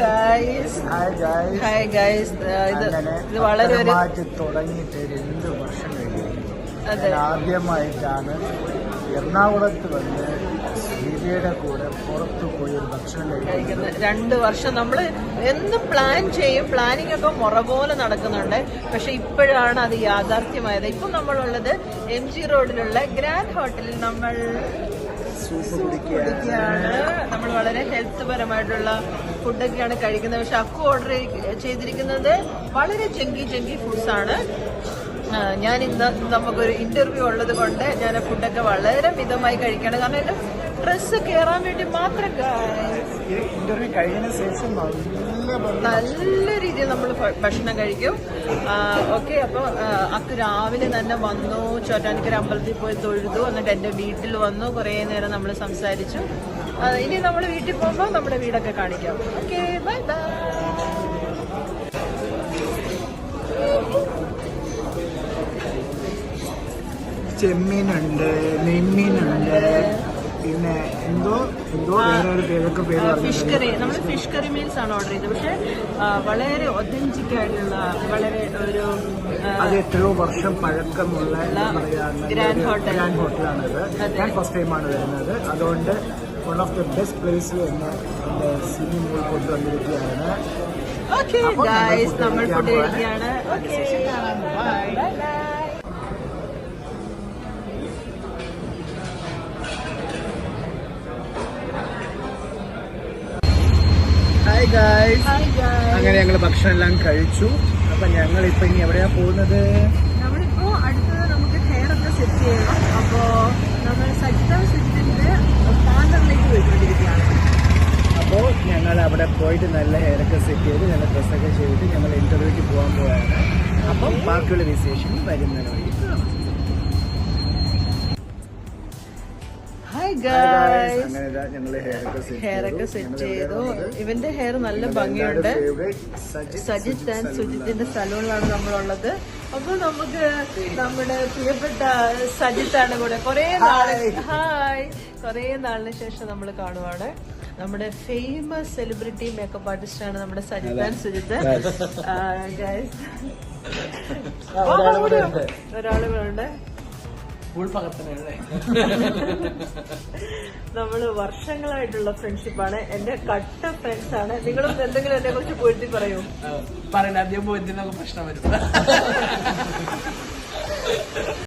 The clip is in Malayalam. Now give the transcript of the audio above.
ഗൈസ് ഹായ് ഗൈസ് ഇത് ഇത് വളരെ ഒരു തുടങ്ങിയിട്ട് രണ്ട് വർഷം കഴിഞ്ഞു. ആദ്യമായിട്ടാണ് എറണാകുളത്ത് വന്ന് ദീപയുടെ കൂടെ പുറത്ത് പോയി ഒരു ഭക്ഷണം കഴിക്കുന്നത്. രണ്ട് വർഷം നമ്മൾ എന്ത് പ്ലാൻ ചെയ്യും. പ്ലാനിംഗ് ഒക്കെ മുറ പോലെ നടക്കുന്നുണ്ട്. പക്ഷെ ഇപ്പോഴാണ് അത് യാഥാർത്ഥ്യമായത്. ഇപ്പം നമ്മളുള്ളത് എം ജി റോഡിലുള്ള ഗ്രാൻഡ് ഹോട്ടലിൽ നമ്മൾ സൂപ്പ് കുടിക്കുകയാണ് നമ്മൾ വളരെ ഹെൽത്ത് പരമായിട്ടുള്ള ഫുഡൊക്കെയാണ് കഴിക്കുന്നത്. പക്ഷെ അക്കു ഓർഡർ ചെയ്തിരിക്കുന്നത് വളരെ ചെങ്കി ചെങ്കി ഫുഡ്സ് ആണ്. ഞാൻ ഇന്ന് നമുക്കൊരു ഇന്റർവ്യൂ ഉള്ളത് കൊണ്ട് ഞാൻ ഫുഡൊക്കെ വളരെ മിതമായി കഴിക്കണം. കാരണം ഡ്രസ്സ് കയറാൻ വേണ്ടി മാത്രം ഇന്റർവ്യൂ കഴിഞ്ഞ ശേഷം നല്ല രീതിയിൽ നമ്മൾ ഭക്ഷണം കഴിക്കും. ഓക്കെ അപ്പോൾ അക്ക് രാവിലെ തന്നെ വന്നു. ചോറ്റാനിക്കര അമ്പലത്തിൽ പോയി തൊഴുതു. എന്നിട്ട് എന്റെ വീട്ടിൽ വന്നു. കുറേ നേരം നമ്മൾ സംസാരിച്ചു. ഇനി നമ്മൾ വീട്ടിൽ പോകുമ്പോൾ നമ്മുടെ വീടൊക്കെ കാണിക്കാം. Okay bye bye. ചെമ്മീനുണ്ട് നെയ്മീനുണ്ട്. പിന്നെ എന്തോ എന്തോ വേറെ ഒരു പേരൊക്കെ പേര് ഫിഷ് കറി. നമ്മൾ ഫിഷ് കറി മീൽസ് ആണ് ഓർഡർ ചെയ്തത്. പക്ഷേ വളരെ ഒതന്റിക് ആയിട്ടുള്ള വളരെ ഒരു അത് എത്രയോ വർഷം പഴക്കമുള്ള ഗ്രാൻഡ് ഹോട്ടൽ. ഗ്രാൻഡ് ഹോട്ടലാണിത് അതെ. ഞാൻ ഫസ്റ്റ് ടൈമാണ് വരുന്നത്. അതുകൊണ്ട് one of the best place എന്ന് എന്റെ സ്വിമ്മിംഗ് പൂൾ കൊണ്ടുവന്നിരിക്കുകയാണ്. ഓക്കെ നമ്മൾ ഗായ്സ് ഫുഡ്. കഴിക്കുകയാണ്. ഓക്കെ ഹായ് ഗായ്സ് അങ്ങനെ ഞങ്ങൾ ഭക്ഷണം എല്ലാം കഴിച്ചു. അപ്പൊ ഞങ്ങൾ ഇപ്പൊ ഇനി എവിടെയാ പോകുന്നത്? നമ്മളിപ്പോ അടുത്തത് നമുക്ക് ഹെയർ ഒക്കെ സെറ്റ് ചെയ്യണം. അപ്പോ നമ്മൾ സജിത സുജിത്തിന്റെ പാർലറിലേക്ക് പോയിക്കൊണ്ടിരിക്കുകയാണ്. അപ്പോ ഞങ്ങൾ അവിടെ പോയിട്ട് നല്ല ഹെയർ ഒക്കെ സെറ്റ് ചെയ്ത് നല്ല ഡ്രസ്സൊക്കെ ചെയ്തിട്ട് ഞങ്ങൾ ഇന്റർവ്യൂക്ക് പോകാൻ പോവാണ്. അപ്പം ബാക്കിയുള്ള വിശേഷം വരുന്നതിന് വഴി ഹായ്. ഗായ്സ് ഹെയർ ഒക്കെ. സെറ്റ് ചെയ്തു? ഇവന്റെ ഹെയർ നല്ല ഭംഗിയുണ്ട് സജിത്ത് ആൻഡ്. സുജിത്തിന്റെ സലൂണിലാണ് നമ്മളുള്ളത് അപ്പൊ നമുക്ക് നമ്മുടെ പ്രിയപ്പെട്ട സജിത്താണ് കൂടെ കൊറേ നാൾ. ഹായ് കൊറേ നാളിന് ശേഷം നമ്മൾ കാണുവാണ് നമ്മുടെ ഫേമസ് സെലിബ്രിറ്റി മേക്കപ്പ് ആർട്ടിസ്റ്റ് ആണ് നമ്മുടെ Sajith and Sujith Yes. Guys ആ, പകർത്തനല്ലേ നമ്മൾ വർഷങ്ങളായിട്ടുള്ള ഫ്രണ്ട്ഷിപ്പാണ്. എന്റെ കട്ട ഫ്രണ്ട്സ് ആണ്. നിങ്ങളും എന്തെങ്കിലും എന്നെ കുറിച്ച് പൊരുത്തി പറയൂ. പറയണ്ട. അധികം നമുക്ക് പ്രശ്നം വരും.